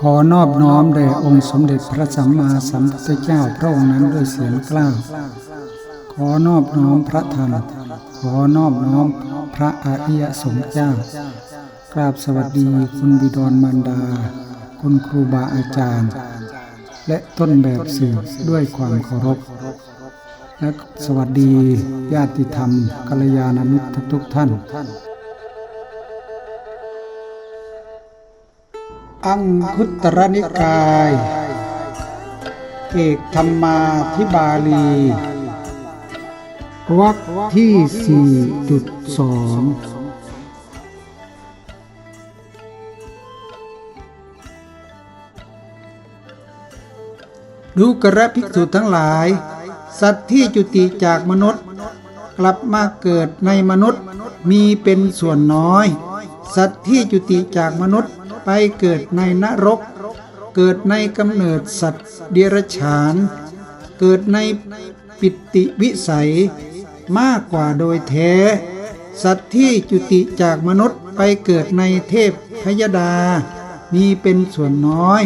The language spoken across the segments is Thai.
ขอนอบน้อมแด่องค์สมเด็จพระสัมมาสัมพุทธเจ้าพระองค์นั้นด้วยเสียงกล้าวขอนอบน้อมพระธรรม ขอนอบน้อมพระอริยสงฆ์เจ้ากราบสวัสดีคุณบิดรมารดา คุณครูบาอาจารย์ และต้นแบบสื่อด้วยความเคารพ และสวัสดีญาติธรรมกัลยาณมิตรทุกๆท่าน อังคุตรนิกาย เอกธรรมาธิบาลีวรรคที่4.2ดูกระภิกษุทั้งหลาย สัตว์ที่จุติจากมนุษย์ กลับมาเกิดในมนุษย์มีเป็นส่วนน้อย สัตว์ที่จุติจากมนุษย์ ไปเกิดในนรก เกิดในกำเนิดสัตว์เดรัจฉาน เกิดในปิติวิสัยมากกว่าโดยแท้ สัตว์ที่จุติจากมนุษย์ไปเกิดในเทพพยดา มีเป็นส่วนน้อย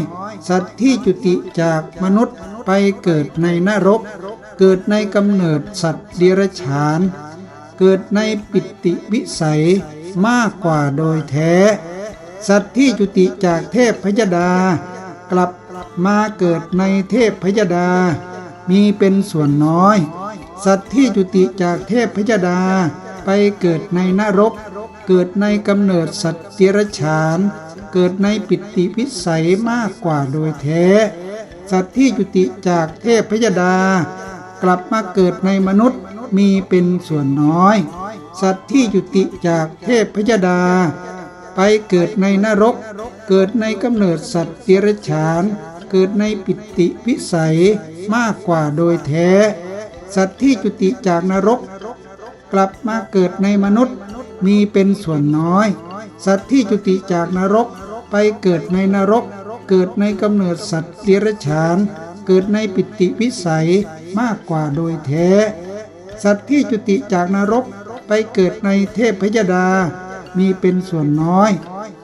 สัตว์ที่จุติจากมนุษย์ไปเกิดในนรก เกิดในกำเนิดสัตว์เดรัจฉาน เกิดในปิติวิสัยมากกว่าโดยแท้ สัตว์ที่จุติจากเทพพยดา กลับมาเกิดในเทพพยดา มีเป็นส่วนน้อย สัตว์ที่จุติจากเทพพยดา ไปเกิดในนรก เกิดในกำเนิดสัตว์เดรัจฉาน เกิดในปิติวิสัยมากกว่าโดยแท้ สัตว์ที่จุติจากเทพพยดา กลับมาเกิดในมนุษย์มีเป็นส่วนน้อย สัตว์ที่จุติจากเทพพยดา ไปเกิดในนรก เกิดในกำเนิดสัตว์เดรัจฉาน เกิดในปิติวิสัยมากกว่าโดยแท้ สัตว์ที่จุติจากนรก กลับมาเกิดในมนุษย์มีเป็นส่วนน้อย สัตว์ที่จุติจากนรก ไปเกิดในนรก เกิดในกำเนิดสัตว์เดรัจฉาน เกิดในปิติวิสัยมากกว่าโดยแท้ สัตว์ที่จุติจากนรกไปเกิดในเทพพยดา มีเป็นส่วนน้อย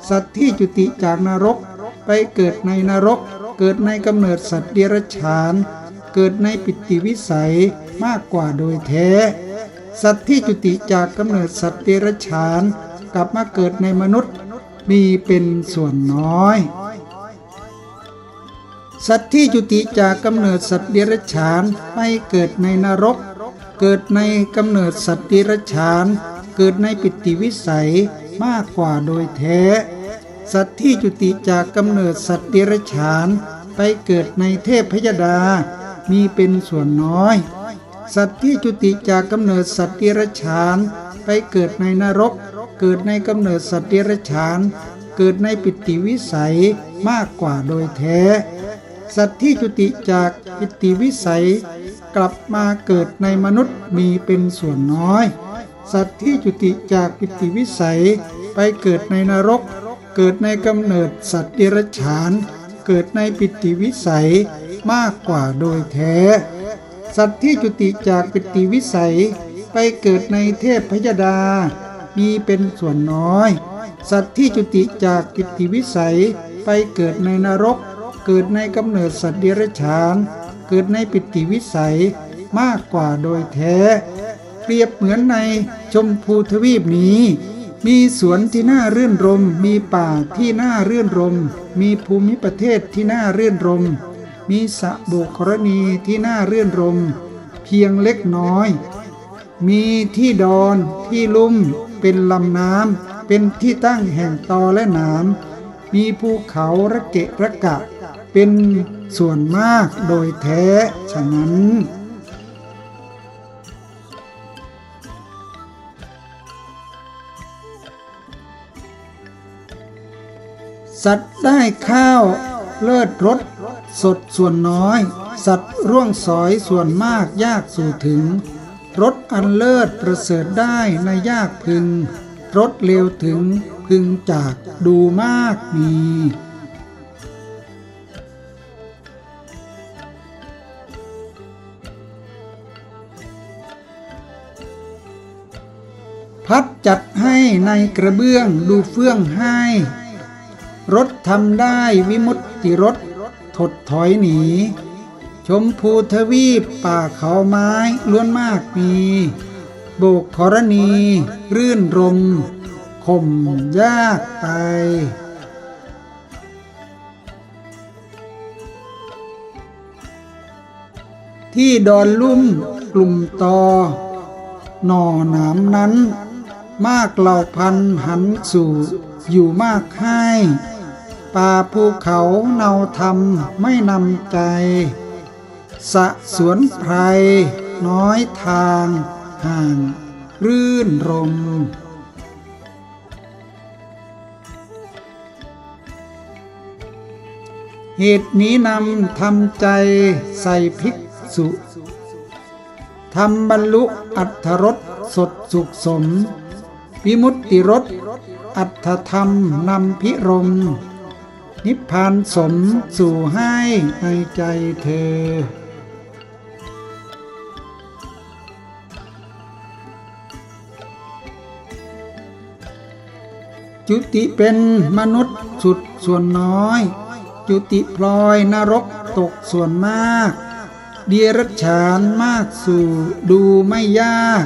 สัตว์ที่จุติจากนรก ไปเกิดในนรก เกิดในกำเนิดสัตว์เดรัจฉาน เกิดในปิติวิสัยมากกว่าโดยแท้ สัตว์ที่จุติจากกำเนิดสัตว์เดรัจฉาน กลับมาเกิดในมนุษย์ มีเป็นส่วนน้อย สัตว์ที่จุติจากกำเนิดสัตว์เดรัจฉานไปเกิดในนรก เกิดในกำเนิดสัตว์เดรัจฉานเกิดในปิติวิสัย มากกว่าโดยแท้ สัตว์ที่จุติจากกำเนิดสัตว์เดรัจฉานไปเกิดในเทพพยดา มีเป็นส่วนน้อย สัตว์ที่จุติจากกำเนิดสัตว์เดรัจฉานไปเกิดในนรก เกิดในกำเนิดสัตว์เดรัจฉาน เกิดในปิติวิสัยมากกว่าโดยแท้ สัตว์ที่จุติจากปิติวิสัยกลับมาเกิดในมนุษย์มีเป็นส่วนน้อย สัตว์ที่จุติจากปิติวิสัยไปเกิดในนรก เกิดในกำเนิดสัตว์เดรัจฉาน เกิดในปิติวิสัยมากกว่าโดยแท้ สัตว์ที่จุติจากปิติวิสัย ไปเกิดในเทพพยดา มีเป็นส่วนน้อย สัตว์ที่จุติจากปิติวิสัย ไปเกิดในนรก เกิดในกำเนิดสัตว์เดรัจฉาน เกิดในปิติวิสัยมากกว่าโดยแท้ เปรียบเหมือนในชมพูทวีปนี้ มีสวนที่น่ารื่นรม มีป่าที่น่ารื่นรม มีภูมิประเทศที่น่ารื่นรม มีสระบุครณีที่น่ารื่นรม เพียงเล็กน้อย มีที่ดอนที่ลุ่ม เป็นลำน้ำเป็นที่ตั้งแห่งตอและหนามมีภูเขาระเกะระกะ เป็นส่วนมากโดยแท้ ฉะนั้น สัตว์ได้ข้าวเลิศรสสดส่วนน้อย สัตว์ร่วงสอยส่วนมากยากสู่ถึงรสอันเลิศประเสริฐได้ในยากพึงรสเลวถึงพึงจากดูมากมีพัดจัดให้ในกระเบื้องดูเฟื่องให้ รถทำได้วิมุตติรถถดถอยหนี ชมพูทวีปป่าเขาไม้ล้วนมากมี โบกขรณี รื่นรมข่มยากไป ที่ดอนลุ่มกลุ่มตอ หน่อหนามนั้น มากเหล่าพันหันสู่อยู่มากให้ ป่าภูเขาเนาธรรมไม่นำใจ สะสวนไพรน้อยทางห่าง รื่นรม เหตุนี้นำทำใจใส่ภิกษุทำบรรลุอัตถรสสดสุขสม วิมุตติรสอัตถธรรมนำพิรม นิพพานสมสู่ให้ในใจเธอ จุติเป็นมนุษย์สุดส่วนน้อย จุติพลอยนรกตกส่วนมาก เดียรัจฉานมากสู่ดูไม่ยาก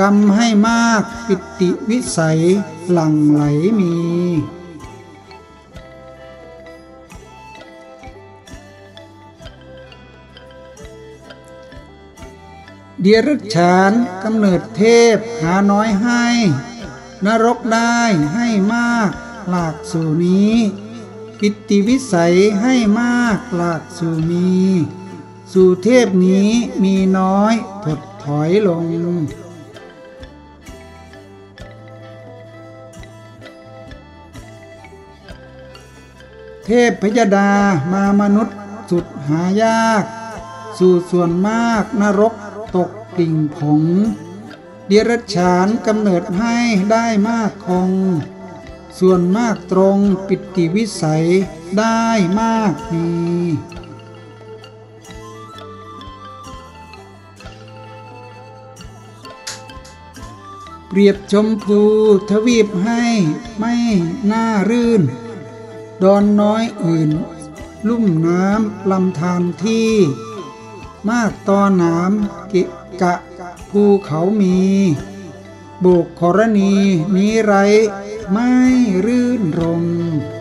กรรมให้มากปิติวิสัยหลั่งไหลมี เดียรัจฉานกำเนิดเทพหาน้อยให้ นรกได้ให้มากหลากสู่นี้ปิตติวิสัยให้มากหลากสู่มี สู่เทพนี้มีน้อยถดถอยลง เทพพยดามามนุษย์สุดหายาก สู่ส่วนมากนรก กลิ่งผง เดรัจฉานกำเนิดให้ได้มากคง ส่วนมากตรงปิติวิสัยได้มากมีเปรียบชมพูทวีปให้ไม่น่ารื่น ดอนน้อยอื่น ลุ่มน้ำลำธารที่ มากตอหนามเก กะภูเขามีบุกขรณี นี้ไรไม่รื่นรมย